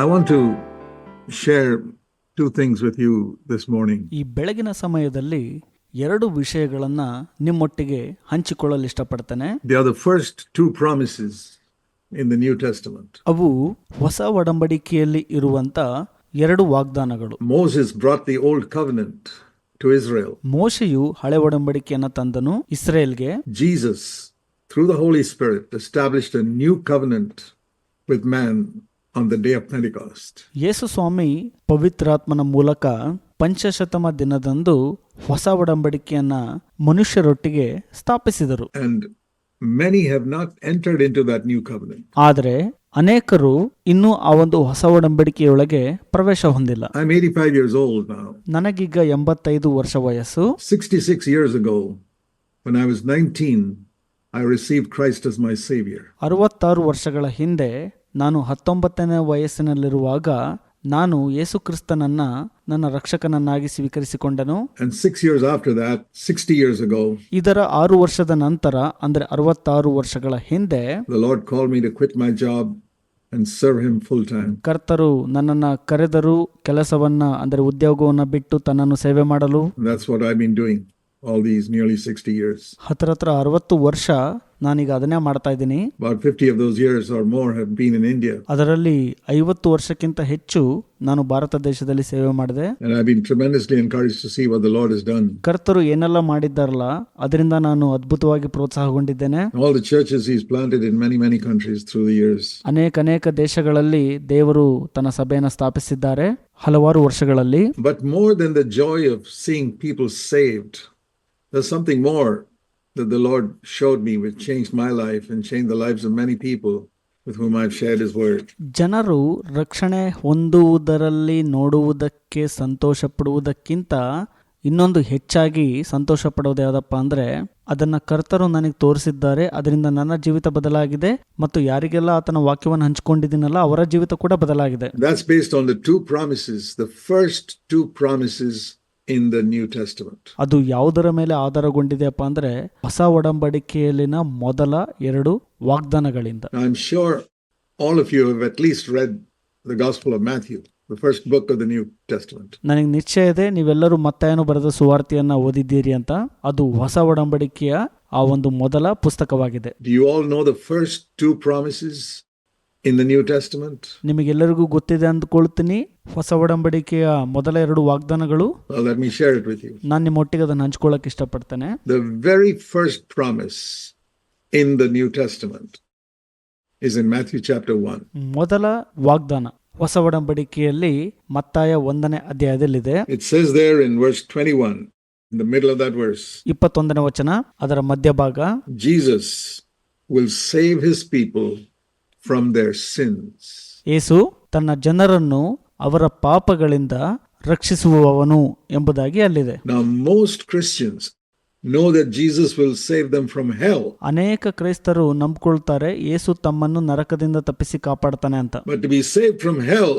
I want to share two things with you this morning. ಈ ಬೆಳಗಿನ ಸಮಯದಲ್ಲಿ ಎರಡು ವಿಷಯಗಳನ್ನ ನಿಮ್ಮೊಟ್ಟಿಗೆ ಹಂಚಿಕೊಳ್ಳಲು ಇಷ್ಟಪಡ್ತೇನೆ They are the first two promises in the New Testament. ಅವು ಹೊಸ ಒಡಂಬಡಿಕೆಯಲ್ಲಿ ಇರುವಂತ ಎರಡು ವಾಗ್ದಾನಗಳು Moses brought the old covenant to Israel. ಮೋಶೆಯು ಹಳೆ ಒಡಂಬಡಿಕೆಯನ್ನ ತಂದನು ಇಸ್ರೇಲ್ಗೆ Jesus, through the Holy Spirit, established a new covenant with man on the day of Pentecost. ಯೇಸು ಸ್ವಾಮಿ ಪವಿತ್ರಾತ್ಮನ ಮೂಲಕ ಪಂಚಶತಮ ದಿನದಂದು ಹೊಸ ಒಡಂಬಡಿಕೆಯನ್ನ ಮನುಷ್ಯರೊಟ್ಟಿಗೆ ಸ್ಥಾಪಿಸಿದರು And many have not entered into that new covenant. ಆದರೆ ಅನೇಕರು ಇನ್ನೂ ಆ ಒಂದು ಹೊಸ ಒಡಂಬಡಿಕೆಯೊಳಗೆ ಪ್ರವೇಶ ಹೊಂದಿಲ್ಲ I'm 85 years old now. ನನಗೀಗ ಎಂಬತ್ತೈದು ವರ್ಷ ವಯಸ್ಸು 66 years ago, when I was 19, I received Christ as my Savior. ಅರವತ್ತಾರು ವರ್ಷಗಳ ಹಿಂದೆ ನಾನು ಹತ್ತೊಂಬತ್ತನೇ ವಯಸ್ಸಿನಲ್ಲಿರುವಾಗ ನಾನು ಯೇಸು ಕ್ರಿಸ್ತನನ್ನ ನನ್ನ ರಕ್ಷಕನನ್ನಾಗಿ ಸ್ವೀಕರಿಸಿಕೊಂಡನು. And six years after that, 60 years ago, ಇದರ ಆರು ವರ್ಷದ ನಂತರ ಅಂದ್ರೆ ಅರವತ್ತಾರು ವರ್ಷಗಳ ಹಿಂದೆ ಕರ್ತರು ನನ್ನನ್ನ ಕರೆದರು ಕೆಲಸವನ್ನ ಅಂದರೆ ಉದ್ಯೋಗವನ್ನ ಬಿಟ್ಟು ತನ್ನನ್ನು ಸೇವೆ ಮಾಡಲು. And all these nearly 60 years. ಹತ್ರ ಹತ್ರ ಅರವತ್ತು ವರ್ಷ ನಾನೀಗ ಅದನ್ನೇ ಮಾಡ್ತಾ ಇದ್ದೀನಿ About 50 of those years or more have been in India. ಅದರಲ್ಲಿ ಐವತ್ತು ವರ್ಷಕ್ಕಿಂತ ಹೆಚ್ಚು ನಾನು ಭಾರತ ದೇಶದಲ್ಲಿ ಸೇವೆ ಮಾಡಿದೆ And I've been tremendously encouraged to see what the Lord has done. ಕರ್ತರು ಏನೆಲ್ಲ ಮಾಡಿದ್ದಾರಲ್ಲ ಅದರಿಂದ ನಾನು ಅದ್ಭುತವಾಗಿ ಪ್ರೋತ್ಸಾಹಗೊಂಡಿದ್ದೇನೆ All the churches He's planted in many, many countries through the years. ಅನೇಕ ಅನೇಕ ದೇಶಗಳಲ್ಲಿ ದೇವರು ತನ್ನ ಸಭೆಯನ್ನು ಸ್ಥಾಪಿಸಿದ್ದಾರೆ ಹಲವಾರು ವರ್ಷಗಳಲ್ಲಿ But more than the joy of seeing people saved, there's something more that the Lord showed me which changed my life and changed the lives of many people with whom I've shared His word. ಜನರು ರಕ್ಷಣೆ ಹೊಂದುವುದರಲ್ಲಿ ನೋಡುವುದಕ್ಕೆ ಸಂತೋಷ ಪಡುವುದಕ್ಕಿಂತ ಇನ್ನೊಂದು ಹೆಚ್ಚಾಗಿ ಸಂತೋಷ ಪಡೋದು ಯಾವುದಪ್ಪ ಅಂದ್ರೆ ಅದನ್ನ ಕರ್ತರು ನನಗೆ ತೋರಿಸಿದ್ದಾರೆ ಅದರಿಂದ ನನ್ನ ಜೀವಿತ ಬದಲಾಗಿದೆ ಮತ್ತು ಯಾರಿಗೆಲ್ಲ ಆತನ ವಾಕ್ಯವನ್ನು ಹಂಚಿಕೊಂಡಿದ್ದೀನಲ್ಲ ಅವರ ಜೀವಿತ ಕೂಡ ಬದಲಾಗಿದೆ That's based on the two promises, the first two promises in the New Testament. ಅದು ಯಾವುದರ ಮೇಲೆ ಆಧಾರಗೊಂಡಿದೆಯಪ್ಪ ಅಂದ್ರೆ ಹೊಸ ಒಡಂಬಡಿಕೆಯಲ್ಲಿನ ಮೊದಲ ಎರಡು ವಾಗ್ದಾನಗಳಿಂದ Now, I'm sure all of you have at least read the Gospel of Matthew, the first book of the New Testament. ನನಗೆ ನಿಶ್ಚಯ ಇದೆ ನೀವೆಲ್ಲರೂ ಮತ್ತಾಯನು ಬರೆದ ಸುವಾರ್ತೆಯನ್ನ ಓದಿದ್ದೀರಿ ಅಂತ ಅದು ಹೊಸ ಒಡಂಬಡಿಕೆಯ ಆ ಒಂದು ಮೊದಲ ಪುಸ್ತಕವಾಗಿದೆ Do you all know the first two promises in the New Testament? ನಿಮಗೆಲ್ಲರಿಗೂ ಗೊತ್ತಿದೆ ಅಂದ್ಕೊಳ್ತೀನಿ ಹೊಸ ಒಡಂಬಡಿಕೆಯ ಮೊದಲ ಎರಡು ವಾಗ್ದಾನಗಳು Well, let me share it with you. ನಾನು ನಿಮ್ಮೊಟ್ಟಿಗೆ ಅದನ್ನು ಹಂಚ್ಕೊಳ್ಳೋಕೆ ಇಷ್ಟಪಡ್ತೇನೆ The very first promise in the New Testament is in Matthew chapter 1. ಮೊದಲ ವಾಗ್ದಾನ ಹೊಸ ಒಡಂಬಡಿಕೆಯಲ್ಲಿ ಮತ್ತಾಯ ಒಂದನೇ ಅಧ್ಯಾಯದಲ್ಲಿದೆ It says there in verse 21, in the middle of that verse, ಇಪ್ಪತ್ತೊಂದನೇ ವಚನ ಅದರ ಮಧ್ಯಭಾಗ Jesus will save his people from their sins ಏಸು ತನ್ನ ಜನರನ್ನು ಅವರ ಪಾಪಗಳಿಂದ ರಕ್ಷಿಸುವವನು ಎಂಬುದಾಗಿ ಅಲ್ಲಿದೆ. Most Christians know that Jesus will save them from hell ಅನೇಕ ಕ್ರೈಸ್ತರು ನಂಬಿಕೊಳ್ತಾರೆ ಯೇಸು ತಮ್ಮನ್ನು ನರಕದಿಂದ ತಪ್ಪಿಸಿ ಕಾಪಾಡ್ತಾನೆ ಅಂತ. But be save from hell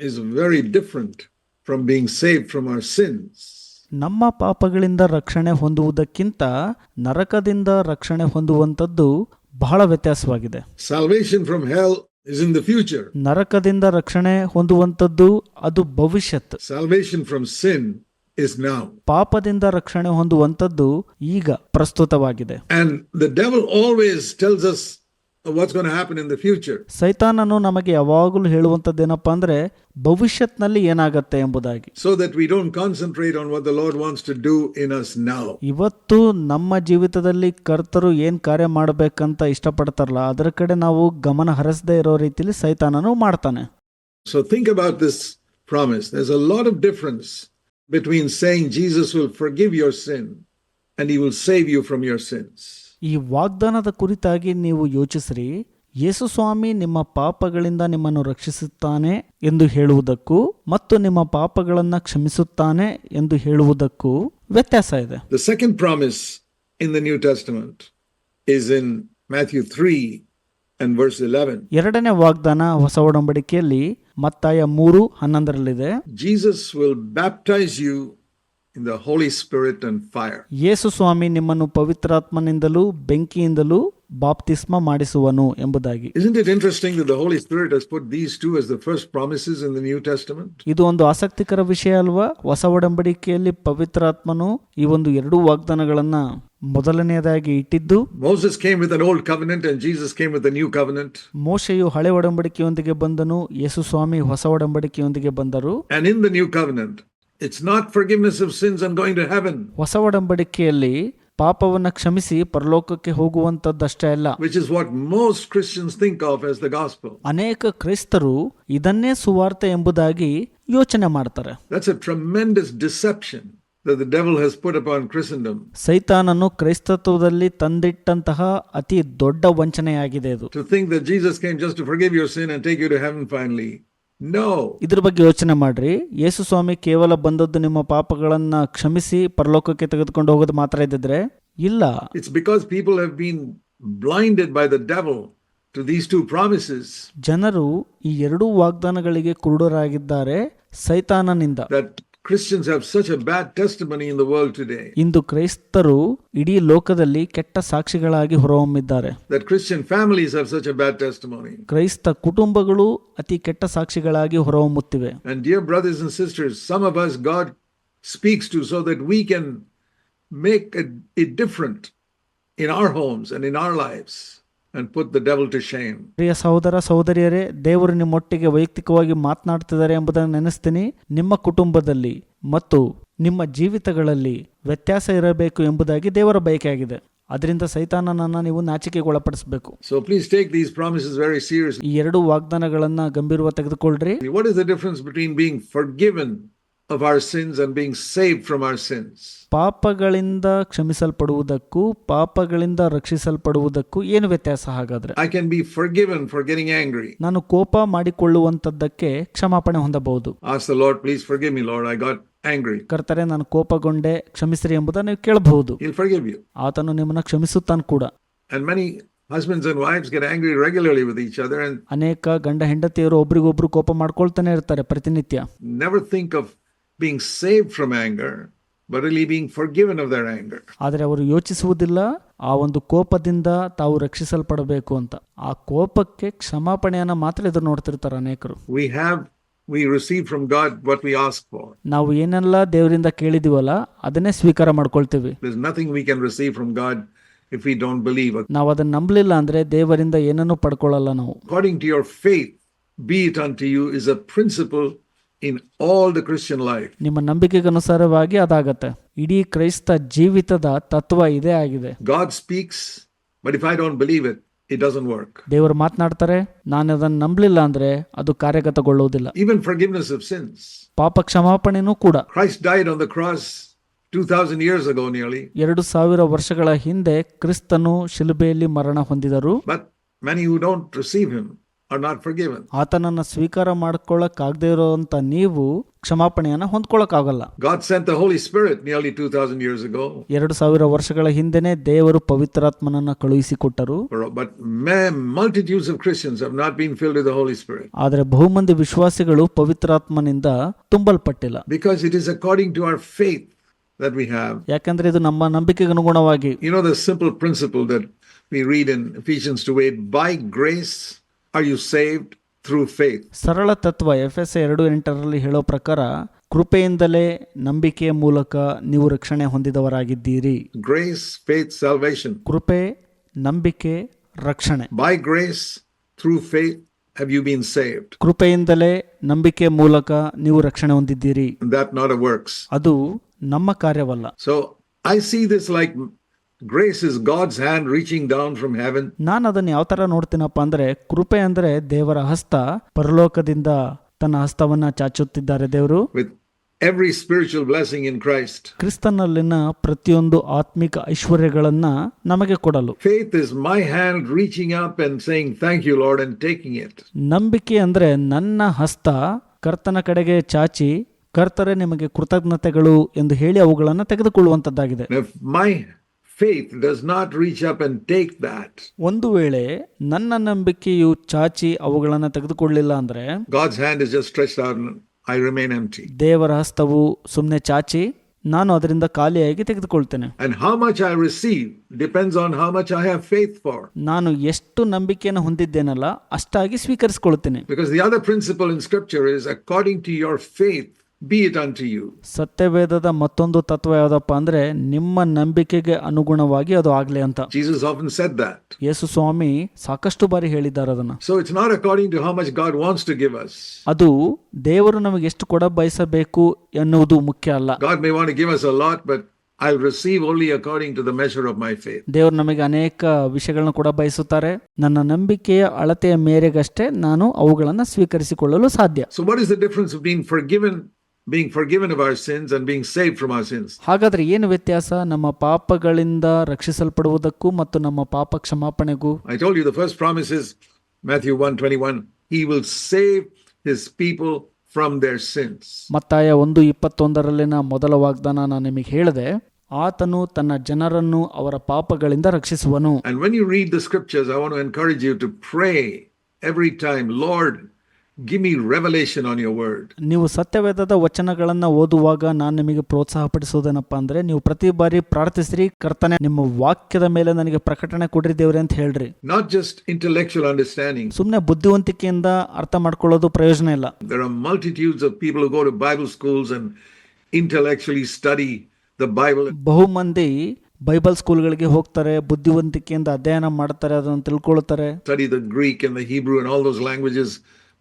is very different from being save from our sins ನಮ್ಮ ಪಾಪಗಳಿಂದ ರಕ್ಷಣೆ ಹೊಂದುವುದಕ್ಕಿಂತ ನರಕದಿಂದ ರಕ್ಷಣೆ ಹೊಂದುವಂಥದ್ದು ಬಹಳ ವ್ಯತ್ಯಾಸವಾಗಿದೆ Salvation from hell is in the future. ನರಕದಿಂದ ರಕ್ಷಣೆ ಹೊಂದುವಂತದ್ದು ಅದು ಭವಿಷ್ಯತ್ Salvation from sin is now. ಪಾಪದಿಂದ ರಕ್ಷಣೆ ಹೊಂದುವಂತದ್ದು ಈಗ ಪ್ರಸ್ತುತವಾಗಿದೆ And the devil always tells us what's going to happen in the future. ಸೈತಾನನು ನಮಗೆ ಯಾವಾಗಲೂ ಹೇಳುವಂಥದ್ದೇನಪ್ಪ ಅಂದ್ರೆ ಭವಿಷ್ಯತ್ನಲ್ಲಿ ಏನಾಗತ್ತೆ ಎಂಬುದಾಗಿ So that we don't concentrate on what the Lord wants to do in us now. ಇವತ್ತು ನಮ್ಮ ಜೀವಿತದಲ್ಲಿ ಕರ್ತರು ಏನ್ ಕಾರ್ಯ ಮಾಡಬೇಕಂತ ಇಷ್ಟಪಡ್ತಾರಲ್ಲ ಅದರ ಕಡೆ ನಾವು ಗಮನ ಹರಿಸದೇ ಇರೋ ರೀತಿಲಿ ಸೈತಾನನು ಮಾಡ್ತಾನೆ So think about this promise. There's a lot of difference between saying Jesus will forgive your sin and he will save you from your sins. ಈ ವಾಗ್ದಾನದ ಕುರಿತಾಗಿ ನೀವು ಯೋಚಿಸಿರಿ. ಯೇಸುಸ್ವಾಮಿ ನಿಮ್ಮ ಪಾಪಗಳಿಂದ ನಿಮ್ಮನ್ನು ರಕ್ಷಿಸುತ್ತಾನೆ ಎಂದು ಹೇಳುವುದಕ್ಕೂ ಮತ್ತು ನಿಮ್ಮ ಪಾಪಗಳನ್ನು ಕ್ಷಮಿಸುತ್ತಾನೆ ಎಂದು ಹೇಳುವುದಕ್ಕೂ ವ್ಯತ್ಯಾಸ ಇದೆ. The second promise in the new is in Matthew 3 and verse 11. ಎರಡನೇ ವಾಗ್ದಾನ ಹೊಸ ಒಡಂಬಡಿಕೆಯಲ್ಲಿ ಮತ್ತಾಯ ಮೂರು ಹನ್ನೊಂದರಲ್ಲಿದೆ. Jesus will baptise you in the Holy Spirit and fire. ಯೇಸು ಸ್ವಾಮಿ ನಿಮ್ಮನ್ನು ಪವಿತ್ರಾತ್ಮನಿಂದಲೂ ಬೆಂಕಿಯಿಂದಲೂ ಬಾಪ್ತಿಸ್ಮ ಮಾಡಿಸುವನು ಎಂಬುದಾಗಿ Isn't it interesting that the Holy Spirit has put these two as the first promises in the New Testament? ಇದು ಒಂದು ಆಸಕ್ತಿಕರ ವಿಷಯ ಅಲ್ವಾ ಹೊಸ ಒಡಂಬಡಿಕೆಯಲ್ಲಿ ಪವಿತ್ರಾತ್ಮನು ಈ ಒಂದು ಎರಡೂ ವಾಗ್ದಾನಗಳನ್ನ ಮೊದಲನೆಯದಾಗಿ ಇಟ್ಟಿದ್ದು Moses came with an old covenant and Jesus came with a new covenant. ಮೋಶೆಯು ಹಳೆ ಒಡಂಬಡಿಕೆಯೊಂದಿಗೆ ಬಂದನು ಯೇಸು ಸ್ವಾಮಿ ಹೊಸ ಒಡಂಬಡಿಕೆಯೊಂದಿಗೆ ಬಂದರು And in the new covenant, it's not forgiveness of sins and going to heaven, ಹೊಸ ಒಡಂಬಡಿಕೆಯಲ್ಲಿ ಪಾಪವನ್ನ ಕ್ಷಮಿಸಿ ಪರಲೋಕಕ್ಕೆ ಹೋಗುವಂತದ್ದಷ್ಟೇ ಅಲ್ಲ which is what most Christians think of as the gospel. ಅನೇಕ ಕ್ರೈಸ್ತರು ಇದನ್ನೇ ಸುವಾರ್ತೆ ಎಂಬುದಾಗಿ ಯೋಚನೆ ಮಾಡ್ತಾರೆ That's a tremendous deception that the devil has put upon Christendom ಸೈತಾನನು ಕ್ರೈಸ್ತತ್ವದಲ್ಲಿ ತಂದಿಟ್ಟಂತಹ ಅತಿ ದೊಡ್ಡ ವಂಚನೆಯಾಗಿದೆ ಇದು ನೋ ಇದ್ರ ಬಗ್ಗೆ ಯೋಚನೆ ಮಾಡ್ರಿ. ಯೇಸು ಸ್ವಾಮಿ ಕೇವಲ ಬಂದದ್ದು ನಿಮ್ಮ ಪಾಪಗಳನ್ನ ಕ್ಷಮಿಸಿ ಪರಲೋಕಕ್ಕೆ ತೆಗೆದುಕೊಂಡು ಹೋಗೋದು ಮಾತ್ರ ಇದ್ದಿದ್ರೆ? ಇಲ್ಲ. It's because people have been blinded by the devil to these two promises ಜನರು ಈ ಎರಡು ವಾಗ್ದಾನಗಳಿಗೆ ಕುರುಡರಾಗಿದ್ದಾರೆ ಸೈತಾನನಿಂದ. Christians have such a bad testimony in the world today. ಇಂದು ಕ್ರೈಸ್ತರು ಇಡೀ ಲೋಕದಲ್ಲಿ ಕೆಟ್ಟ ಸಾಕ್ಷಿಗಳಾಗಿ ಹೊರಹೊಮ್ಮಿದ್ದಾರೆ That Christian families have such a bad testimony. ಕ್ರೈಸ್ತ ಕುಟುಂಬಗಳು ಅತಿ ಕೆಟ್ಟ ಸಾಕ್ಷಿಗಳಾಗಿ ಹೊರಹೊಮ್ಮುತ್ತಿವೆ And dear brothers and sisters, some of us God speaks to so that we can make it, it different in our homes and in our lives And put the devil to shame. ಪ್ರಿಯ ಸಹೋದರ ಸಹೋದರಿಯರೇ ದೇವರು ನಿಮ್ಮೊಟ್ಟಿಗೆ ವೈಯಕ್ತಿಕವಾಗಿ ಮಾತನಾಡ್ತಿದ್ದಾರೆ ಎಂಬುದನ್ನು ನೆನೆಸ್ತೀನಿ ನಿಮ್ಮ ಕುಟುಂಬದಲ್ಲಿ ಮತ್ತು ನಿಮ್ಮ ಜೀವಿತಗಳಲ್ಲಿ ವ್ಯತ್ಯಾಸ ಇರಬೇಕು ಎಂಬುದಾಗಿ ದೇವರ ಬಯಕೆಯಾಗಿದೆ ಅದರಿಂದ ಸೈತಾನನನ್ನ ನೀವು ನಾಚಿಕೆಗೊಳಪಡಿಸಬೇಕು So please take these promises very seriously. ಈ ಎರಡು ವಾಗ್ದಾನಗಳನ್ನ ಗಂಭೀರವಾಗಿ ತೆಗೆದುಕೊಳ್ಳ್ರಿ What is the difference between being forgiven of our sins and being saved from our sins? ಪಾಪಗಳಿಂದ ಕ್ಷಮಿಸಲ್ಪಡುವುದಕ್ಕೂ ಪಾಪಗಳಿಂದ ರಕ್ಷಿಸಲ್ಪಡುವುದಕ್ಕೂ ಏನು ವ್ಯತ್ಯಾಸ ಹಾಗಾದ್ರೆ I can be forgiven for getting angry. ನಾನು ಕೋಪ ಮಾಡಿಕೊಳ್ಳುವಂತದ್ದಕ್ಕೆ ಕ್ಷಮಾಪಣೆ ಹೊಂದಬಹುದು Ask the Lord, please forgive me, Lord. I got angry. ಕರ್ತರೆ ನಾನು ಕೋಪಗೊಂಡೆ ಕ್ಷಮಿಸ್ರಿ ಎಂಬುದನ್ನು ನೀವು ಕೇಳಬಹುದು He'll forgive you. ಆತನು ನಿಮ್ಮನ್ನ ಕ್ಷಮಿಸುತ್ತಾನೆ ಕೂಡ And many husbands and wives get angry regularly with each other and ಅನೇಕ ಗಂಡ ಹೆಂಡತಿಯರು ಒಬ್ರಿಗೊಬ್ರು ಕೋಪ ಮಾಡ್ಕೊಳ್ತಾನೆ ಇರ್ತಾರೆ ಪ್ರತಿನಿತ್ಯ never think of being saved from anger, but really being forgiven of their anger. ಆದರೆ ಅವರು ಯೋಚಿಸುವುದಿಲ್ಲ ಆ ಒಂದು ಕೋಪದಿಂದ ತಾವು ರಕ್ಷಿಸಲ್ಪಡಬೇಕು ಅಂತ ಆ ಕೋಪಕ್ಕೆ ಕ್ಷಮಾಪಣೆಯನ್ನ ಮಾತ್ರ ಎದುರು ನೋಡ್ತಿರ್ತಾರೆ ಅನೇಕರು We have, we receive from God what we ask for. ನಾವು ಏನೆಲ್ಲ ದೇವರಿಂದ ಕೇಳಿದೀವಲ್ಲ ಅದನ್ನೇ ಸ್ವೀಕಾರ ಮಾಡ್ಕೊಳ್ತೀವಿ There's nothing we can receive from God if we don't believe. ನಾವು ಅದನ್ನ ನಂಬಲಿಲ್ಲ ಅಂದ್ರೆ ದೇವರಿಂದ ಏನನ್ನೂ ಪಡ್ಕೊಳ್ಳಲ್ಲ ನಾವು According to your faith, be it unto you, is a principle in all the Christian life. ನಿಮ್ಮ ನಂಬಿಕೆಗನುಸಾರವಾಗಿ ಅದಾಗತ್ತೆ ಇಡೀ ಕ್ರೈಸ್ತ ಜೀವಿತದ ತತ್ವ ಇದೇ ಆಗಿದೆ God speaks, but if I don't believe it, it doesn't work. ದೇವರು ಮಾತನಾಡ್ತಾರೆ ನಾನು ಅದನ್ನು ನಂಬಲಿಲ್ಲ ಅಂದ್ರೆ ಅದು ಕಾರ್ಯಗತಗೊಳ್ಳುವುದಿಲ್ಲ Even forgiveness of sins. ಪಾಪ ಕ್ಷಮಾಪಣೆನೂ ಕೂಡ Christ died on the cross 2,000 years ago nearly, ಎರಡು ಸಾವಿರ ವರ್ಷಗಳ ಹಿಂದೆ ಕ್ರಿಸ್ತನು ಶಿಲುಬೆಯಲ್ಲಿ ಮರಣ ಹೊಂದಿದರು but many who don't receive him are not forgiven. ಆತನನ್ನ ಸ್ವೀಕಾರ ಮಾಡ್ಕೊಳ್ಳಕ್ಕಾಗದೇ ಇರೋಂತ ನೀವು ಕ್ಷಮಾಪಣೆಯನ್ನ ಹೊಂದ್ಕೊಳ್ಳಕ್ಕಾಗಲ್ಲ God sent the Holy Spirit nearly 2,000 years ago, ಎರಡು ಸಾವಿರ ವರ್ಷಗಳ ಹಿಂದೆನೆ ದೇವರು ಪವಿತ್ರಾತ್ಮನನ್ನ ಕಳುಹಿಸಿಕೊಟ್ಟರು but ma- multitudes of Christians have not been filled with the Holy Spirit ಆದರೆ ಬಹುಮಂದಿ ವಿಶ್ವಾಸಿಗಳು ಪವಿತ್ರಾತ್ಮನಿಂದ ತುಂಬಲ್ಪಟ್ಟಿಲ್ಲ because it is according to our faith that we have. ಯಾಕಂದ್ರೆ ಇದು ನಮ್ಮ ನಂಬಿಕೆಗೆ ಅನುಗುಣವಾಗಿ You know the simple principle that we read in Ephesians 2 8 by grace are you saved through faith. ಸರಳ ತತ್ವ ಎಫ್ ಎಸ್ ಎರಡು ಎಂಟರಲ್ಲಿ ಹೇಳೋ ಪ್ರಕಾರ ಕೃಪೆಯಿಂದಲೇ ನಂಬಿಕೆಯ ಮೂಲಕ ನೀವು ರಕ್ಷಣೆ ಹೊಂದಿದವರಾಗಿದ್ದೀರಿ Grace, faith, salvation. ಕೃಪೆ ನಂಬಿಕೆ ರಕ್ಷಣೆ By grace, through faith, have you been saved. ಕೃಪೆಯಿಂದಲೇ ನಂಬಿಕೆ ಮೂಲಕ ನೀವು ರಕ್ಷಣೆ ಹೊಂದಿದ್ದೀರಿ not a works. ಅದು ನಮ್ಮ ಕಾರ್ಯವಲ್ಲ So I see this like grace is God's hand reaching down from heaven ನಾನು ಅದನ್ನು ಯಾವ ತರ ನೋಡ್ತೀನಪ್ಪ ಅಂದ್ರೆ ಕೃಪೆ ಅಂದ್ರೆ ದೇವರ ಹಸ್ತ ಪರಲೋಕದಿಂದ ತನ್ನ ಹಸ್ತವನ್ನ ಚಾಚುತ್ತಿದ್ದಾರೆ ದೇವರು with every spiritual blessing in Christ. ಕ್ರಿಸ್ತನಲ್ಲಿನ ಪ್ರತಿಯೊಂದು ಆತ್ಮಿಕ ಐಶ್ವರ್ಯಗಳನ್ನ ನಮಗೆ ಕೊಡಲು Faith is my hand reaching up and saying, Thank you, Lord, and taking it. ನಂಬಿಕೆ ಅಂದ್ರೆ ನನ್ನ ಹಸ್ತ ಕರ್ತನ ಕಡೆಗೆ ಚಾಚಿ ಕರ್ತರೆ ನಿಮಗೆ ಕೃತಜ್ಞತೆಗಳು ಎಂದು ಹೇಳಿ ಅವುಗಳನ್ನು ತೆಗೆದುಕೊಳ್ಳುವಂತದ್ದಾಗಿದೆ my faith does not reach up and take that, ಒಂದು ವೇಳೆ ನನ್ನ ನಂಬಿಕೆಯು ಚಾಚಿ ಅವುಗಳನ್ನು ತೆಗೆದುಕೊಳ್ಳಿಲ್ಲ ಅಂದ್ರೆ God's hand is just stretched out and I remain empty. ದೇವರ ಹಸ್ತವು ಸುಮ್ಮನೆ ಚಾಚಿ ನಾನು ಅದರಿಂದ ಖಾಲಿಯಾಗಿ ತೆಗೆದುಕೊಳ್ತೇನೆ And how much I receive depends on how much I have faith for. ನಾನು ಎಷ್ಟು ನಂಬಿಕೆಯನ್ನು ಹೊಂದಿದ್ದೇನಲ್ಲ ಅಷ್ಟಾಗಿ ಸ್ವೀಕರಿಸಿಕೊಳ್ತೇನೆ Because the other principle in scripture is according to your faith, be it unto ಸತ್ಯವೇದದ ಮತ್ತೊಂದು ತತ್ವ ಯಾವುದಪ್ಪ ಅಂದ್ರೆ ನಿಮ್ಮ ನಂಬಿಕೆಗೆ ಅನುಗುಣವಾಗಿ ಅದು ಆಗ್ಲಿ ಅಂತ. ಜೀಸಸ್ ಆಫನ್ ಸೆಟ್ ದಟ್ ಯೇಸು ಸ್ವಾಮಿ ಸಾಕಷ್ಟು ಬಾರಿ ಹೇಳಿದ್ದಾರೆ ಅದನ್ನ. So it's not according to how much God wants to give us ಅದು ದೇವರು ನಮಗೆ ಎಷ್ಟು ಕೊಡ ಬಯಸಬೇಕು ಎನ್ನುವುದು ಮುಖ್ಯ ಅಲ್ಲ. God may want give us a lot but I receive only according to the measure of my faith ದೇವರು ನಮಗೆ ಅನೇಕ ವಿಷಯಗಳನ್ನು ಕೂಡ ಬಯಸುತ್ತಾರೆ. ನನ್ನ ನಂಬಿಕೆಯ ಅಳತೆಯ ಮೇರೆಗಷ್ಟೇ ನಾನು ಅವುಗಳನ್ನು ಸ್ವೀಕರಿಸಿಕೊಳ್ಳಲು ಸಾಧ್ಯ. So what is the difference between forgiven being forgiven of our sins, and being saved from our sins? ಹಾಗಾದ್ರೆ ಏನು ವ್ಯತ್ಯಾಸ ನಮ್ಮ ಪಾಪಗಳಿಂದ ರಕ್ಷಿಸಲ್ಪಡುವುದಕ್ಕೂ ಮತ್ತು ನಮ್ಮ ಪಾಪ ಕ್ಷಮಾಪಣೆಗೂ I told you the first promise is Matthew 1 He will save his people from their sins. ಮತ್ತಾಯ ಒಂದು ಇಪ್ಪತ್ತೊಂದರಲ್ಲಿನ ಮೊದಲ ವಾಗ್ದಾನ ನಾನು ನಿಮಗೆ ಹೇಳಿದೆ ಆತನು ತನ್ನ ಜನರನ್ನು ಅವರ ಪಾಪಗಳಿಂದ ರಕ್ಷಿಸುವನು And when you read the scriptures, I want to encourage you to pray every time, Lord, give me revelation on your word. ನೀವು ಸತ್ಯವೇದದ ವಚನಗಳನ್ನು ಓದುವಾಗ ನಾನು ನಿಮಗೆ ಪ್ರೋತ್ಸಾಹಪಡಿಸೋದೇನಪ್ಪ ಅಂದ್ರೆ ನೀವು ಪ್ರತಿ ಬಾರಿ ಪ್ರಾರ್ಥಿಸ್ರಿ ಕರ್ತನೆ ನಿಮ್ಮ ವಾಕ್ಯದ ಮೇಲೆ ನನಗೆ ಪ್ರಕಟಣೆ ಕೊಡ್ರಿ ದೇವ್ರಿ ಅಂತ ಹೇಳ್ರಿ. ನಾಟ್ ಜಸ್ಟ್ intellectual ಅಂಡರ್ಸ್ಟ್ಯಾಂಡಿಂಗ್ ಸುಮ್ಮನೆ ಬುದ್ಧಿವಂತಿಕೆಯಿಂದ ಅರ್ಥ ಮಾಡ್ಕೊಳ್ಳೋದು ಪ್ರಯೋಜನ ಇಲ್ಲ. There are multitudes of people who go Bible Bible schools and intellectually study the Bible. ಬಹು ಮಂದಿ ಬೈಬಲ್ ಸ್ಕೂಲ್ಗಳಿಗೆ ಹೋಗ್ತಾರೆ ಬುದ್ಧಿವಂತಿಕೆಯಿಂದ ಅಧ್ಯಯನ ಮಾಡ್ತಾರೆ ಅದನ್ನು ತಿಳ್ಕೊಳ್ತಾರೆ. Study the Greek and the Hebrew and all those languages,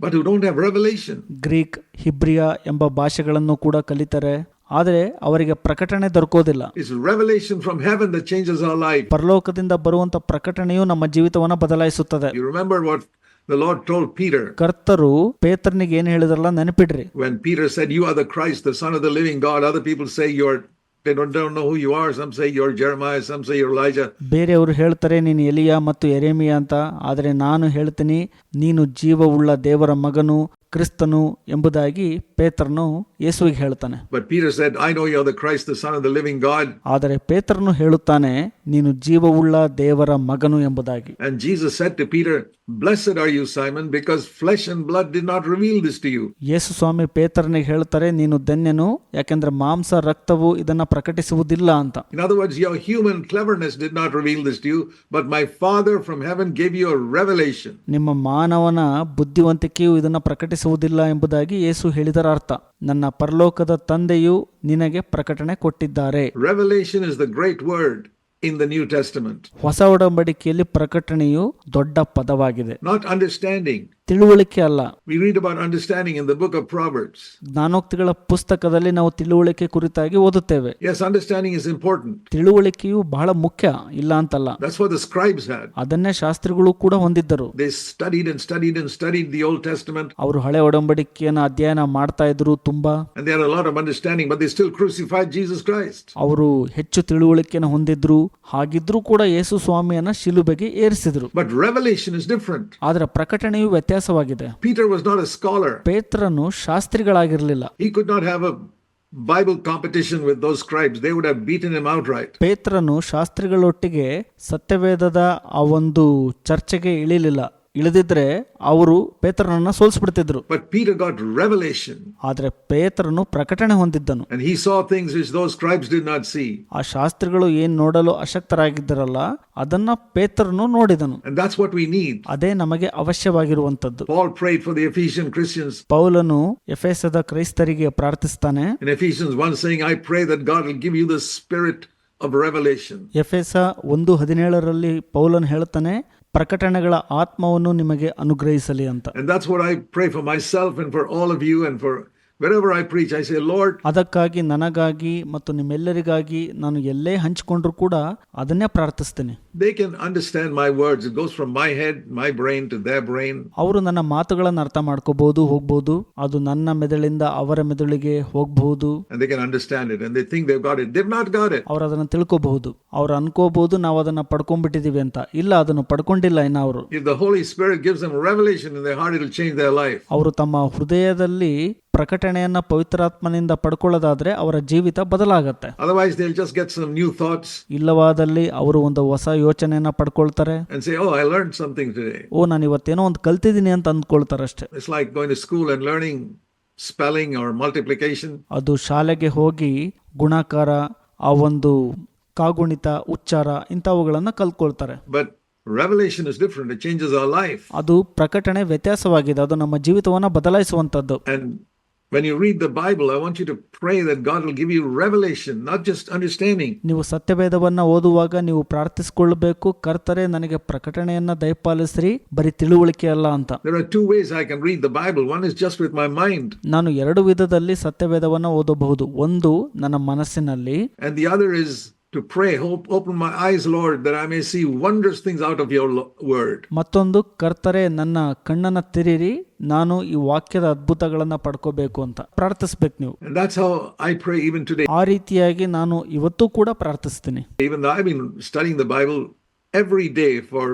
but who don't have revelation. Greek Hebrew ಎಂಬ ಭಾಷೆಗಳನ್ನು ಕೂಡ ಕಲಿತಾರೆ ಆದರೆ ಅವರಿಗೆ ಪ್ರಕಟಣೆ ದೊರಕೋದಿಲ್ಲ It's revelation from heaven that changes our life. ಪರಲೋಕದಿಂದ ಬರುವಂತ ಪ್ರಕಟಣೆಯು ನಮ್ಮ ಜೀವಿತವನ್ನ ಬದಲಾಯಿಸುತ್ತದೆ You remember what the Lord told Peter ಕರ್ತರು ಪೇತ್ರನಿಗೆ ಏನು ಹೇಳಿದ್ರಲ್ಲ ನೆನಪಿಡ್ರಿ when Peter said, You are the Christ, the Son of the living God. Other people say you're, they don't, don't know who you are. Some say you're Jeremiah, some say you're Elijah. ಬೇರೆಯವರು ಹೇಳ್ತಾರೆ ನೀನು ಎಲಿಯ ಮತ್ತು ಎರೆಮಿಯ ಅಂತ ಆದರೆ ನಾನು ಹೇಳ್ತೀನಿ ನೀನು ಜೀವವುಳ್ಳ ದೇವರ ಮಗನು ಕ್ರಿಸ್ತನು ಎಂಬುದಾಗಿ ಪೇತ್ರನು ಯೇಸುವಿಗೆ ಹೇಳ್ತಾನೆ. ಆದರೆ Peter said I know you're the Christ living God ಆದರೆ ಪೇತ್ರನು ಹೇಳುತ್ತಾನೆ ನೀನು ಜೀವವುಳ್ಳ ದೇವರ ಮಗನು ಎಂಬುದಾಗಿ. ಯೇಸು ಸ್ವಾಮಿ ಪೇತ್ರನಿಗೆ ಹೇಳ್ತಾರೆ ನೀನು ಧನ್ಯನು ಯಾಕಂದ್ರೆ ಮಾಂಸ ರಕ್ತವು ಇದನ್ನ ಪ್ರಕಟಿಸುವುದಿಲ್ಲ ಅಂತ. In other words your human cleverness did not reveal this to you but my father from heaven gave you a ನಿಮ್ಮ ಮಾನವನ ಬುದ್ಧಿವಂತಿಕೆಯು ಇದನ್ನು ಪ್ರಕಟಿಸುವುದಿಲ್ಲ ಎಂಬುದಾಗಿ ಯೇಸು ಹೇಳಿದರ ಅರ್ಥ. ನನ್ನ ಪರಲೋಕದ ತಂದೆಯು ನಿನಗೆ ಪ್ರಕಟಣೆ ಕೊಟ್ಟಿದ್ದಾರೆ. In the New Testament, ಹೊಸ ಒಡಂಬಡಿಕೆಯಲ್ಲಿ ಪ್ರಕಟಣೆಯು ದೊಡ್ಡ ಪದವಾಗಿದೆ. Not understanding. ತಿಳುವಳಿಕೆ ಅಲ್ಲ. ವಿವಿಧ ಇನ್ ಆಫ್ ಜ್ಞಾನೋಕ್ತಿಗಳ ಪುಸ್ತಕದಲ್ಲಿ ನಾವು ತಿಳುವಳಿಕೆ ಕುರಿತಾಗಿ ಓದುತ್ತೇವೆ. ತಿಳುವಳಿಕೆಯು ಅಂಡರ್ಸ್ಟ್ಯಾಂಡಿಂಗ್ ಬಹಳ ಮುಖ್ಯ ಇಲ್ಲ ಅಂತಲ್ಲ. ದ ಅದನ್ನೇ ಶಾಸ್ತ್ರಿಗಳು ಕೂಡ ಹೊಂದಿದ್ದರು. ಅಂಡ್ ಅಂಡ್ ದಿ ಅವರು ಹಳೆ ಒಡಂಬಡಿಕೆಯನ್ನು ಅಧ್ಯಯನ ಮಾಡ್ತಾ ಇದ್ರು ತುಂಬಾ. ಅದೇನಲ್ಲ ರಮ್ ಅಂಡರ್ಸ್ಟ್ಯಾಂಡಿಂಗ್ ಅವರು ಹೆಚ್ಚು ತಿಳುವಳಿಕೆಯನ್ನು ಹೊಂದಿದ್ರು ಹಾಗಿದ್ರೂ ಕೂಡ ಯೇಸು ಸ್ವಾಮಿಯನ್ನ ಶಿಲುಬೆಗೆ ಏರಿಸಿದ್ರು. ಬಟ್ ರೆವಲ್ಯೂಷನ್ ಇಸ್ ಡಿಫ್ರೆಂಟ್ ಆದ್ರೆ ಪ್ರಕಟಣೆಯು ವ್ಯತ್ಯಾಸ ವ್ಯತ್ಯಾಸವಾಗಿದೆ. Peter was not a scholar ಪೇತ್ರನು ಶಾಸ್ತ್ರಿಗಳಾಗಿರಲಿಲ್ಲ. He could not have a Bible competition with those scribes they would have beaten him outright ಪೇತ್ರನು ಶಾಸ್ತ್ರಿಗಳೊಟ್ಟಿಗೆ ಸತ್ಯವೇದದ ಆ ಒಂದು ಚರ್ಚೆಗೆ ಇಳಿಲಿಲ್ಲ. ಇಳಿದಿದ್ರೆ ಅವರು ಪೇತ್ರನನ್ನ ಸೋಲಿಸ್ಬಿಡ್ತಿದ್ರು. ಬಟ್ ಆದ್ರೆ ಗಾಟ್ ಪ್ರಕಟಣೆ ಹೊಂದಿದ್ದನು. ಆ ಶಾಸ್ತ್ರಿಗಳು ಏನು ನೋಡಲು ಅಶಕ್ತರಾಗಿದ್ದರಲ್ಲ ಅದನ್ನ ಪೇತ್ರನು ನೋಡಿದನು. ಅದೇ ನಮಗೆ ಅವಶ್ಯವಾಗಿರುವಂತದ್ದು ಪೌಲನು ಎಫ್ ಕ್ರೈಸ್ತರಿಗೆ ಪ್ರಾರ್ಥಿಸ್ತಾನೆ. I pray that God give you the spirit of revelation. ಎಫೆಸ ಒಂದು ಹದಿನೇಳರಲ್ಲಿ ಪೌಲನ್ ಹೇಳ್ತಾನೆ ಪ್ರಕಟಣೆಗಳ ಆತ್ಮವನ್ನು ನಿಮಗೆ ಅನುಗ್ರಹಿಸಲಿ ಅಂತ And that's what I pray for myself and for all of you and for wherever I preach. I say, Lord, ಅದಕ್ಕಾಗಿ ನನಗಾಗಿ ಮತ್ತು ನಿಮ್ಮೆಲ್ಲರಿಗಾಗಿ ನಾನು ಎಲ್ಲೇ ಹಂಚಿಕೊಂಡ್ರು ಕೂಡ ಅದನ್ನೇ ಪ್ರಾರ್ಥಿಸ್ತೇನೆ they can understand my words. It goes from my head, my brain to their brain. ಅವರು ನನ್ನ ಮಾತುಗಳನ್ನು ಅರ್ಥ ಮಾಡ್ಕೋಬಹುದು ಹೋಗ್ಬೋದು ಅದು ನನ್ನ ಮೆದುಳಿಂದ ಅವರ ಮೆದುಳಿಗೆ ಹೋಗಬಹುದು And they can understand it and they think they've got it. They've not got it. ಅವ್ರು ಅದನ್ನು ತಿಳ್ಕೋಬಹುದು ಅವ್ರು ಅನ್ಕೋಬಹುದು ನಾವು ಅದನ್ನ ಪಡ್ಕೊಂಡ್ಬಿಟ್ಟಿದೀವಿ ಅಂತ ಇಲ್ಲ ಅದನ್ನು ಪಡ್ಕೊಂಡಿಲ್ಲ ಇನ್ನ ಅವರು If the Holy Spirit gives them revelation in their heart, it'll change their life. ಅವರು ತಮ್ಮ ಹೃದಯದಲ್ಲಿ ಪ್ರಕಟಣೆಯನ್ನು ಪವಿತ್ರಾತ್ಮನಿಂದ ಪಡ್ಕೊಳ್ಳೋದಾದ್ರೆ ಅವರ ಜೀವಿತ ಬದಲಾಗುತ್ತೆ. अदरवाइज दे विल जस्ट ಇಲ್ಲವಾದಲ್ಲಿ ಅವರು ಒಂದು ಹೊಸ ಯೋಚನೆಯನ್ನ ಪಡ್ಕೊಳ್ತಾರೆ and oh, ಓ ನಾನು ಇವತ್ತು ಏನೋ ಒಂದು ಕಲ್ತಿದ್ದೀನಿ ಅಂತ ಅಂದ್ಕೊಳ್ತಾರೆ ಅಷ್ಟೇ. It's like going to school ಅದು ಶಾಲೆಗೆ ಹೋಗಿ ಗುಣಾಕಾರ ಆ ಒಂದು ಕಾಗುಣಿತ ಉಚ್ಚಾರ ಇಂಥವುಗಳನ್ನು ಕಲ್ತ್ಕೊಳ್ತಾರೆ but revelation is different it changes our life. ಅದು ಪ್ರಕಟಣೆ ವ್ಯತ್ಯಾಸವಾಗಿದೆ ಅದು ನಮ್ಮ ಜೀವಿತವನ್ನ ಬದಲಾಯಿಸುವಂತದ್ದು. when you read the Bible, I want you to pray that God will give you revelation, not just understanding. ನೀವು ಸತ್ಯವೇದವನ್ನು ಓದುವಾಗ ನೀವು ಪ್ರಾರ್ಥಿಸಿಕೊಳ್ಳಬೇಕು ಕರ್ತರೆ ನನಗೆ ಪ್ರಕಟಣೆಯನ್ನ ದಯಪಾಲಿಸ್ರಿ ಬರೀ ತಿಳುವಳಿಕೆ ಅಲ್ಲ ಅಂತ There are two ways I can read the Bible. One is just with my mind, ನಾನು ಎರಡು ವಿಧದಲ್ಲಿ ಸತ್ಯವೇದವನ್ನು ಓದಬಹುದು ಒಂದು ನನ್ನ ಮನಸ್ಸಿನಲ್ಲಿ and the other is to pray. Hope, open my eyes, Lord, that I may see wondrous things out of your word. ಮತ್ತೊಂದು ಕರ್ತರೆ ನನ್ನ ಕಣ್ಣನ್ನ ತೆರೀರಿ ನಾನು ಈ ವಾಕ್ಯದ ಅದ್ಭುತಗಳನ್ನ ಪಡ್ಕೋಬೇಕು ಅಂತ ಪ್ರಾರ್ಥಿಸ್ಬೇಕು ನೀವು that's how I pray even today. ಆ ರೀತಿಯಾಗಿ ನಾನು ಇವತ್ತು ಕೂಡ ಪ್ರಾರ್ಥಿಸ್ತೀನಿ Even though I've been studying the Bible every day for